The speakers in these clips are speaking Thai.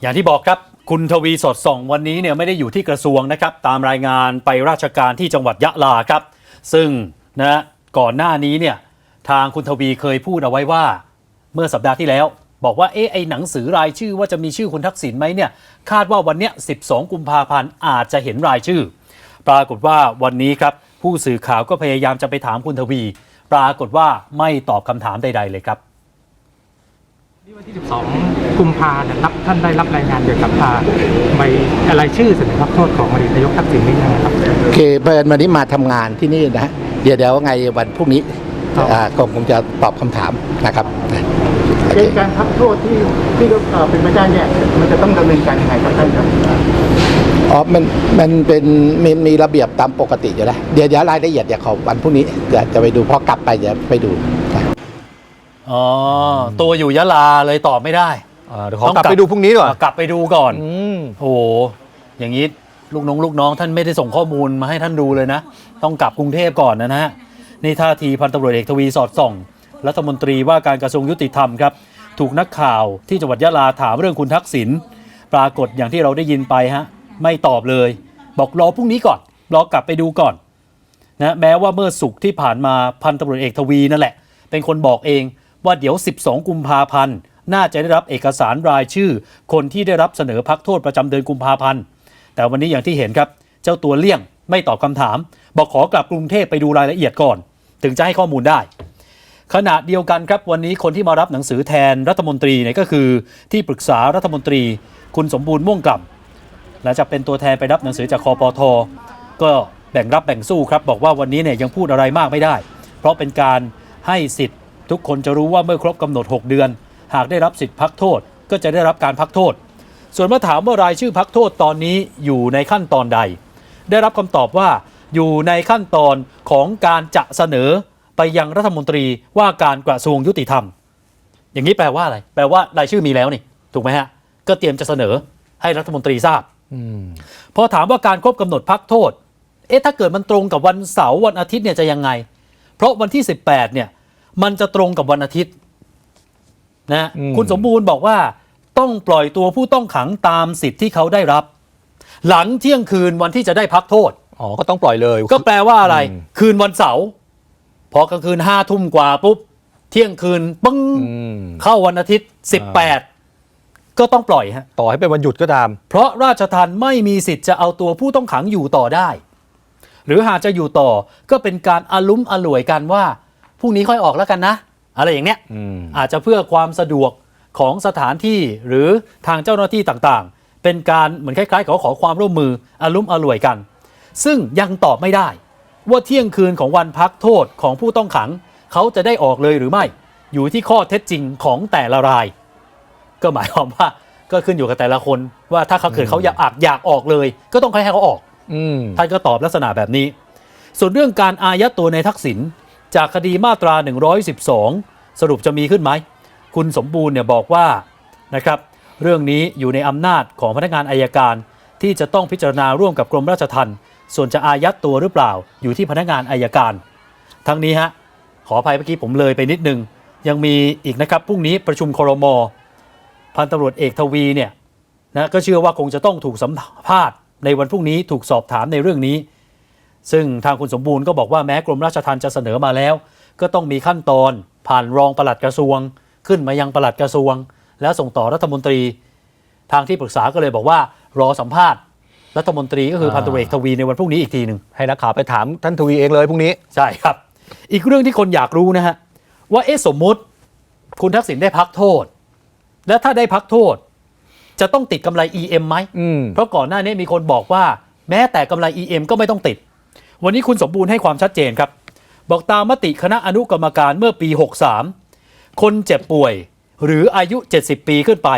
อย่างที่บอกครับคุณทวีสดส่องวันนี้เนี่ยไม่ได้อยู่ที่กระทรวงนะครับ ตามรายงานไปราชการที่จังหวัดยะลาครับ ซึ่งนะก่อนหน้านี้เนี่ยทางคุณทวีเคยพูดเอาไว้ว่า เมื่อสัปดาห์ที่แล้ว บอกว่าเอ๊ะไอหนังสือรายชื่อว่าจะมีชื่อคุณทักษิณไหมเนี่ยคาดว่าวันเนี้ย 12 กุมภาพันธ์อาจจะเห็นรายชื่อ ปรากฏว่าวันนี้ครับผู้สื่อข่าวก็พยายามจะไปถามคุณทวี ปรากฏว่าไม่ตอบคำถามใด ๆ เลยครับ นี่วันที่ 12 กุมภาเนี่ยรับท่านได้รับรายงานเกี่ยวกับอ่าใบอะไรายชื่อเสนอรับโทษของอดีตนายกทักษิณนี่ยังไงครับโอเคเพิ่นวันนี้มาทำงานที่นี่นะฮะเดี๋ยวเดี๋ยวไงวันพรุ่งนี้ครับอ่าก็คงจะตอบคำถามนะครับโอเคการพักโทษที่ที่เอ่อเป็นไปได้เนี่ยมันจะต้องดำเนินการยังไงครับท่านครับอ๋อมันมันเป็นมีมีระเบียบตามปกติอยู่แล้วเดี๋ยวเดี๋ยวรายละเอียดเดี๋ยวขอวันพรุ่งนี้เดี๋ยวจะไปดูพอกลับไปเดี๋ยวไปดู นะอ๋อตัวอยู่ยะลาเลยตอบไม่ได้ อ่าเดี๋ยวขอกลับ ไปดูพรุ่งนี้ดีกว่าอะกลับไปดูก่อน อืม โอ้โห อย่างนี้ลูกน้องลูกน้องท่านไม่ได้ส่งข้อมูลมาให้ท่านดูเลยนะ ต้องกลับกรุงเทพก่อนนะฮะนี่ท่าทีพันตำรวจเอกทวีสอดส่อง รัฐมนตรีว่าการกระทรวงยุติธรรมครับ ถูกนักข่าวที่จังหวัดยะลาถามเรื่องคุณทักษิณปรากฏอย่างที่เราได้ยินไปฮะ ไม่ตอบเลย บอกรอพรุ่งนี้ก่อน รอกลับไปดูก่อน นะแม้ว่าเมื่อสุกร์ที่ผ่านมาพันตำรวจเอกทวีนั่นแหละ เป็นคนบอกเอง ว่าเดี๋ยว 12 กุมภาพันธ์น่าจะได้รับเอกสารรายชื่อ คนที่ได้รับเสนอพักโทษประจำเดือนกุมภาพันธ์แต่วันนี้อย่างที่เห็นครับ เจ้าตัวเลี่ยงไม่ตอบคำถาม บอกขอกลับกรุงเทพไปดูรายละเอียดก่อน ถึงจะให้ข้อมูลได้ ขณะเดียวกันครับวันนี้คนที่มารับหนังสือแทนรัฐมนตรีเนี่ยก็คือที่ปรึกษารัฐมนตรี คุณสมบูรณ์ม่วงกล่ำหลังจากเป็นตัวแทนไปรับหนังสือจากคอปทก็แบ่งรับแบ่งสู้ครับ บอกว่าวันนี้เนี่ยยังพูดอะไรมากไม่ได้ เพราะเป็นการให้สิทธิ์ ทุกคนจะรู้ว่าเมื่อครบกำหนด 6 เดือน หากได้รับสิทธิ์พักโทษก็จะได้รับการพักโทษ ส่วนเมื่อถามว่ารายชื่อพักโทษตอนนี้อยู่ในขั้นตอนใด ได้รับคำตอบว่าอยู่ในขั้นตอนของการจะเสนอไปยังรัฐมนตรีว่าการกระทรวงยุติธรรม อย่างนี้แปลว่าอะไร แปลว่ารายชื่อมีแล้วนี่ ถูกไหมฮะ ก็เตรียมจะเสนอให้รัฐมนตรีทราบอพอถามว่าการครบกำหนดพักโทษ เอ๊ะถ้าเกิดมันตรงกับวันเสาร์วันอาทิตย์เนี่ยจะยังไง เพราะวันที่ 18เนี่ย มันจะตรงกับวันอาทิตย์นะอืมคุณสมบูรณ์บอกว่าต้องปล่อยตัวผู้ต้องขังตามสิทธิ์ที่เขาได้รับ หลังเที่ยงคืนวันที่จะได้พักโทษอ๋อก็ต้องปล่อยเลย ก็แปลว่าอะไรอืมคืนวันเสาร์พอกลางคืนห้าทุ่มกว่าปุ๊บ เที่ยงคืนปึ้งอืมเข้าวันอาทิตย์18ก็ต้องปล่อยฮะต่อให้เป็นวันหยุดก็ตาม เพราะราชทันไม่มีสิทธิ์จะเอาตัวผู้ต้องขังอยู่ต่อได้ หรือหากจะอยู่ต่อก็เป็นการอาลุ้มอล่วยกันว่า พรุ่งนี้ค่อยออกแล้วกันนะ อะไรอย่างเนี้ยอืมอาจจะเพื่อความสะดวกของสถานที่หรือทางเจ้าหน้าที่ต่างๆ เป็นการเหมือนคล้ายๆขอขอความร่วมมืออาลุ้มอล่วยกัน ซึ่งยังตอบไม่ได้ ว่าเที่ยงคืนของวันพักโทษของผู้ต้องขัง เขาจะได้ออกเลยหรือไม่ อยู่ที่ข้อเท็จจริงของแต่ละราย ก็หมายความว่าก็ขึ้นอยู่กับแต่ละคน ว่าถ้าเขาเกิดเขาอยากอยากอยากออกเลย ก็ต้องให้เขาออกอืมท่านก็ตอบลักษณะแบบนี้ ส่วนเรื่องการอายัดตัวในทักษิณ จากคดีมาตรา 112 สรุปจะมีขึ้นไหม คุณสมบูรณ์เนี่ยบอกว่านะครับเรื่องนี้อยู่ในอำนาจของพนักงานอายการ ที่จะต้องพิจารณาร่วมกับกรมราชทัณฑ์ส่วนจะอายัดตัวหรือเปล่าอยู่ที่พนักงานอายการ ทั้งนี้ฮะขออภัยเมื่อกี้ผมเลยไปนิดนึง ยังมีอีกนะครับพรุ่งนี้ประชุมครมพันตำรวจเอกทวีเนี่ยนะก็เชื่อว่าคงจะต้องถูกสัมภาษณ์ในวันพรุ่งนี้ถูกสอบถามในเรื่องนี้ ซึ่งทางคุณสมบูรณ์ก็บอกว่าแม้กรมราชทัณฑ์จะเสนอมาแล้ว ก็ต้องมีขั้นตอนผ่านรองปลัดกระทรวง ขึ้นมายังปลัดกระทรวง แล้วส่งต่อรัฐมนตรี ทางที่ปรึกษาก็เลยบอกว่ารอสัมภาษณ์ รัฐมนตรีก็คือพันตำรวจเอกทวีในวันพรุ่งนี้อีกทีหนึ่งให้นักข่าวไปถามท่านทวีเองเลยพรุ่งนี้ใช่ครับ อีกเรื่องที่คนอยากรู้นะฮะว่าเอ๊ะสมมุติคุณทักษิณได้พักโทษ แล้วถ้าได้พักโทษ จะต้องติดกำไร EM ไหมอืมเพราะก่อนหน้านี้มีคนบอกว่า แม้แต่กำไร EM ก็ไม่ต้องติด วันนี้คุณสมบูรณ์ให้ความชัดเจนครับ บอกตามมติคณะอนุกรรมการเมื่อปี 63 คนเจ็บป่วย หรืออายุ 70 ปีขึ้นไป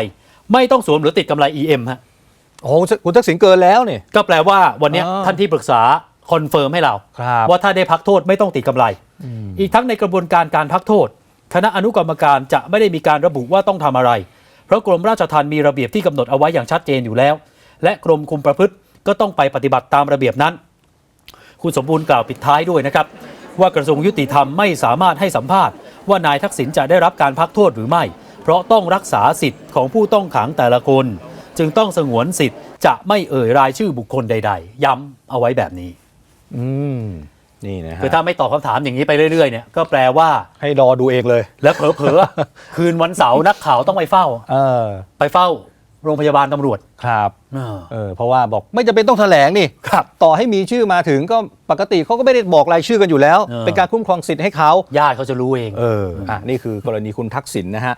ไม่ต้องสวมหรือติดกำไร EM ฮะโอ้โหคุณทักษิณเกินแล้วเนี่ยก็แปลว่าวันเนี้ยอ่าท่านที่ปรึกษาคอนเฟิร์มให้เราครับว่าถ้าได้พักโทษไม่ต้องติดกำไร อีกทั้งในกระบวนการการพักโทษ คณะอนุกรรมการจะไม่ได้มีการระบุว่าต้องทำอะไร เพราะกรมราชทัณฑ์มีระเบียบที่กำหนดเอาไว้อย่างชัดเจนอยู่แล้ว และกรมคุมประพฤติก็ต้องไปปฏิบัติตามระเบียบนั้น คุณสมบูรณ์กล่าวปิดท้ายด้วยนะครับ ว่ากระทรวงยุติธรรมไม่สามารถให้สัมภาษณ์ว่านายทักษิณจะได้รับการพักโทษหรือไม่ เพราะต้องรักษาสิทธิ์ของผู้ต้องขังแต่ละคน จึงต้องสงวนสิทธิ์จะไม่เอ่ยรายชื่อบุคคลใด ๆ ย้ำเอาไว้แบบนี้ อืมนี่นะฮะคือถ้าไม่ตอบคำถามอย่างนี้ไปเรื่อยๆเนี่ยก็แปลว่าให้รอดูเองเลย แล้วเผลอๆคืนวันเสาร์นักข่าวต้องไปเฝ้า เออ ไปเฝ้า โรงพยาบาลตำรวจ ครับเออเออเพราะว่าบอกไม่จำเป็นต้องแถลงนี่ครับ ต่อให้มีชื่อมาถึงก็ปกติเขาก็ไม่ได้บอกรายชื่อกันอยู่แล้ว เออ เป็นการคุ้มครองสิทธิ์ให้เขา ญาติเขาจะรู้เอง เอออะนี่คือกรณีคุณทักษิณนะฮะ